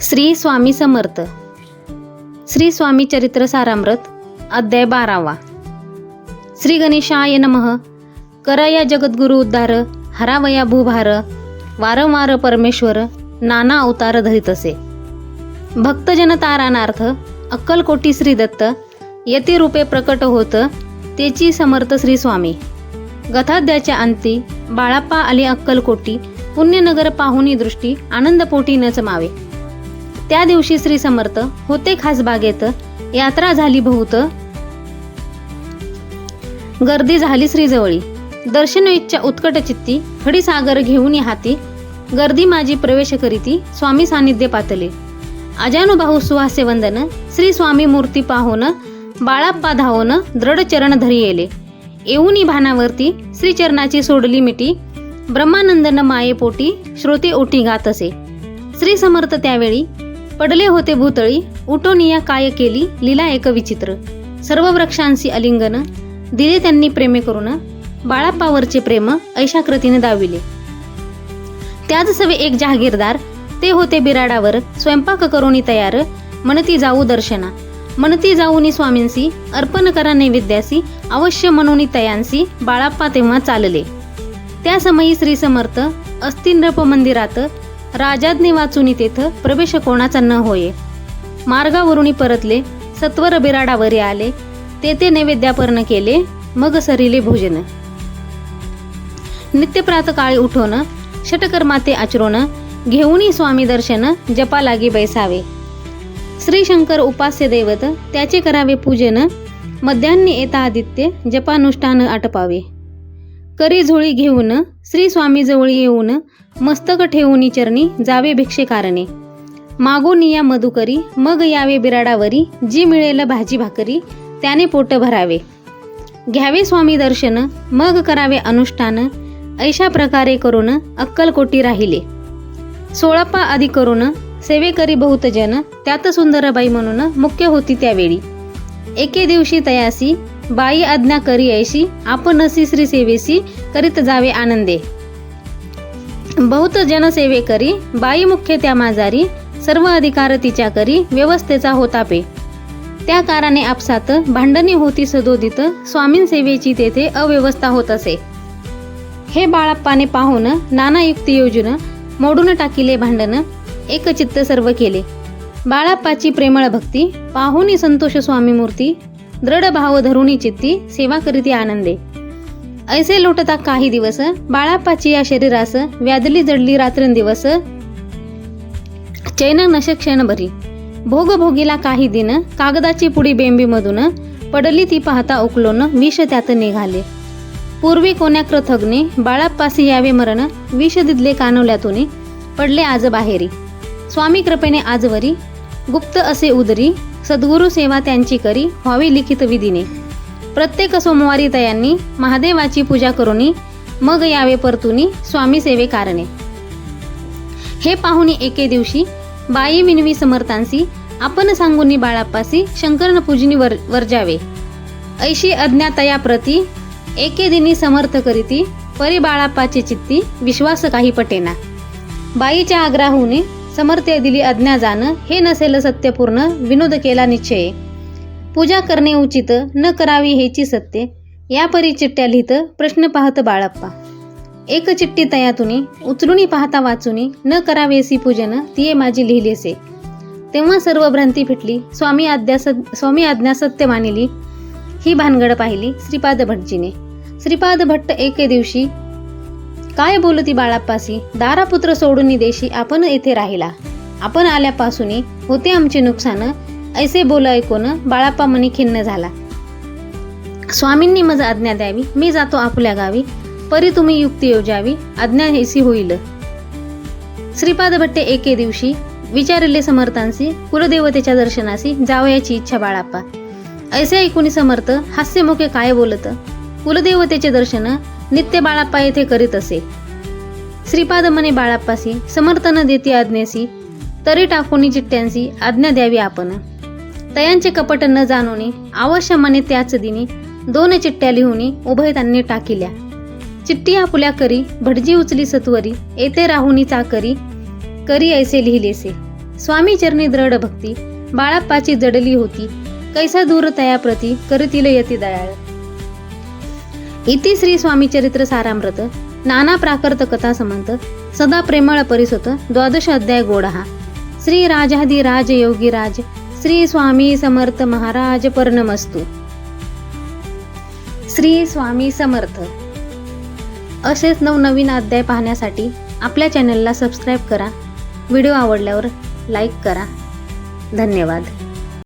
श्री स्वामी समर्थ. श्री स्वामी चरित्र सारामृत अध्याय बारावा. श्री गणेशाय नमः. करया जगद्गुरु उद्धार हरावया भूभार वारंवार परमेश्वर नाना अवतार धरित असे भक्तजन तारानार्थ अक्कलकोटी श्री दत्त यती रूपे प्रकट होत तेची समर्थ श्री स्वामी. गथाद्याच्या अंती बाळाप्पा आली अक्कलकोटी पुण्यनगर पाहुणी दृष्टी आनंदपोटी न चमावे त्या दिवशी श्री समर्थ होते खास बागेत. यात्रा झाली बहुत. गर्दी झाली श्रीजवळी. दर्शन इच्छा उत्कट चित्ती खडी सागर घेऊन हाती. गर्दी माझी प्रवेश करीती स्वामी सानिध्य पातले अजानुबाहू सुहासे वंदन श्री स्वामी मूर्ती पाहोन बाळाप्पा धावोन दृढ चरण धरी येले. येऊनी भानावरती श्रीचरणाची सोडली मिठी ब्रह्मानंदन मायेपोटी श्रोते ओटी गात असे. श्री समर्थ त्यावेळी पडले होते भूतळी उटोनिया काय केली लीला एक विचित्र. सर्व वृक्षांशी अलिंगन दिले त्यांनी प्रेमे करून बाळाप्पावरचे प्रेम ऐशाकृतीने दाविले. त्याच सवे एक जहागीरदार ते होते बिराडावर स्वयंपाक करोनी तयार मनती जाऊ दर्शना. मनती जाऊनी स्वामींसी अर्पण करा नैवेद्यासी अवश्य म्हणून तयांसी बाळाप्पा तेव्हा चालले. त्या समयी श्री समर्थ अस्तिनरप मंदिरात राजाज्ञे वाचुनी तेथ प्रवेश कोणाचा न होये. मार्गावरुनी परतले सत्वर बिराडावरी आले तेथे नैवेद्यापर्ण केले मग सरिले भोजन. नित्य प्रातकाळी उठोन षटकर्माते आचरोन घेऊनी स्वामी दर्शन जपा लागी बैसावे. श्री शंकर उपास्य दैवत त्याचे करावे पूजन मध्यान्नी येता आदित्य जपानुष्ठान आटपावे. करी झोळी घेऊन श्री स्वामीजवळ येऊन मस्तक ठेवून चरणी जावे भिक्षे कारणे मागून या मधुकरी मग यावे बिराडावरी जी मिळेल भाजी भाकरी त्याने पोट भरावे. घ्यावे स्वामी दर्शन मग करावे अनुष्ठान ऐशा प्रकारे करून अक्कलकोटी राहिले. सोळापा आदी करून सेवेकरी बहुत जन त्यात सुंदरबाई म्हणून मुख्य होती त्यावेळी. एके दिवशी तयासी बाई आज्ञा करी ऐशी आपणसी श्री सेवेसी करीत जावे आनंदे. बहुत जनसेवे करी बाई मुख्य त्या माजारी सर्व अधिकार तिच्या करी व्यवस्थेचा होता पे. त्या कारणे आपसात भांडणे होती सदोदित स्वामीं सेवेची तेथे अव्यवस्था होत असे. हे बाळाप्पाने पाहून नाना युक्ती योजून मोडून टाकिले भांडण एक चित्त सर्व केले. बाळाप्पाची प्रेमळ भक्ती पाहुनी संतोष स्वामी मूर्ती दृढ भाव धरुणी चित्ती सेवा करीती आनंदे ऐसे लोटता काही दिवस बाळापाची या शरीरास व्याधली जडली रात्रंदिवस चैन नश क्षणभरी भोग भोगीला काही दिन कागदाची पुडी बेंबीमधून पडली ती पाहता उकलोन विष त्यात निघाले पूर्वी कोण्या कृथग्ने बाळापासी यावे मरण विष दिदले कानवल्यातून पडले आज बाहेरी स्वामी कृपेने आजवरी गुप्त असे उदरी सद्गुरु सेवा त्यांची करी व्हावी लिखित विधीने. प्रत्येक सोमवारी तयांनी महादेवाची पूजा करुनी मग यावे परतुनी स्वामी सेवे कारणे हे पाहुणी एके दिवशी बाई विनवी समर्थांसी आपण सांगूनी बाळापासी शंकरन पूजनी वर वर्जावे ऐशी अज्ञातया प्रती एके दिनी समर्थ करीती परी बाळाप्पाची चित्ती विश्वास काही पटेना. बाईच्या आग्रहाने समर्थ्य दिली अज्ञा जाण हे नसेल सत्यपूर्ण विनोद केला निश्चय. पूजा करणे उचित न करावी हेची सत्य. या परी चिठ्ठ्या लिहित प्रश्न पाहत बाळप्पा. एक चिठ्ठी तयातुनी उचलुनी पाहता वाचुनी न करावेसी पूजन तिये माझी लिहिलेसे तेव्हा सर्व भ्रांती फिटली स्वामी आज्ञा स्वामी आज्ञा सत्य मानिली. ही भानगड पाहिली श्रीपाद भटजीने श्रीपाद भट्ट एके दिवशी काय बोलती बाळापासी दारापुत्र सोडून देशी आपण येथे राहिला. आपण आल्यापासून होते आमचे नुकसान. ऐसे बोल ऐकून बाळाप्पा मनी खिन्न झाला. स्वामींनी मज आज्ञा द्यावी. मी जातो आपल्या गावी. परी तुम्ही युक्ती योजावी. आज्ञा ऐसी होईल. श्रीपाद भट्टे एके दिवशी विचारले समर्थांशी कुलदेवतेच्या दर्शनाशी जावयाची इच्छा बाळाप्पा. ऐसे ऐकून समर्थ हास्यमुखे काय बोलत? कुलदेवतेचे दर्शन नित्य बाळाप्पा येथे करीत असे. श्रीपाद म्हणे बाळाप्पासी समर्थन देती आज्ञेसी तरी टाकोनी चिठ्ठ्यांसी आज्ञा द्यावी आपण. तयांचे कपट न जाणूनी अवश्य मने त्याच दिनी दोन चिठ्ठ्या लिहूनी उभय त्यांनी टाकिल्या. चिठ्ठी आपुल्या करी भटजी उचली सत्वरी येथे राहुनी चाकरी करी ऐसे लिहिलेसे. स्वामी चरणी दृढ भक्ती बाळाप्पाची जडली होती कैसा दूर तयाप्रती करतील यती दयाळ. इति श्री स्वामी चरित्र सारामृत नाना प्राकृत कथा समंत सदा प्रेमळ परिसुत द्वादश अध्याय गोडहा. श्री राजाधी राज योगी राज श्री स्वामी समर्थ महाराज पर्णमस्तू. श्री स्वामी समर्थ. असेच नवनवीन अध्याय पाहण्यासाठी आपल्या चॅनलला सबस्क्राईब करा. व्हिडिओ आवडल्यावर लाईक करा. धन्यवाद.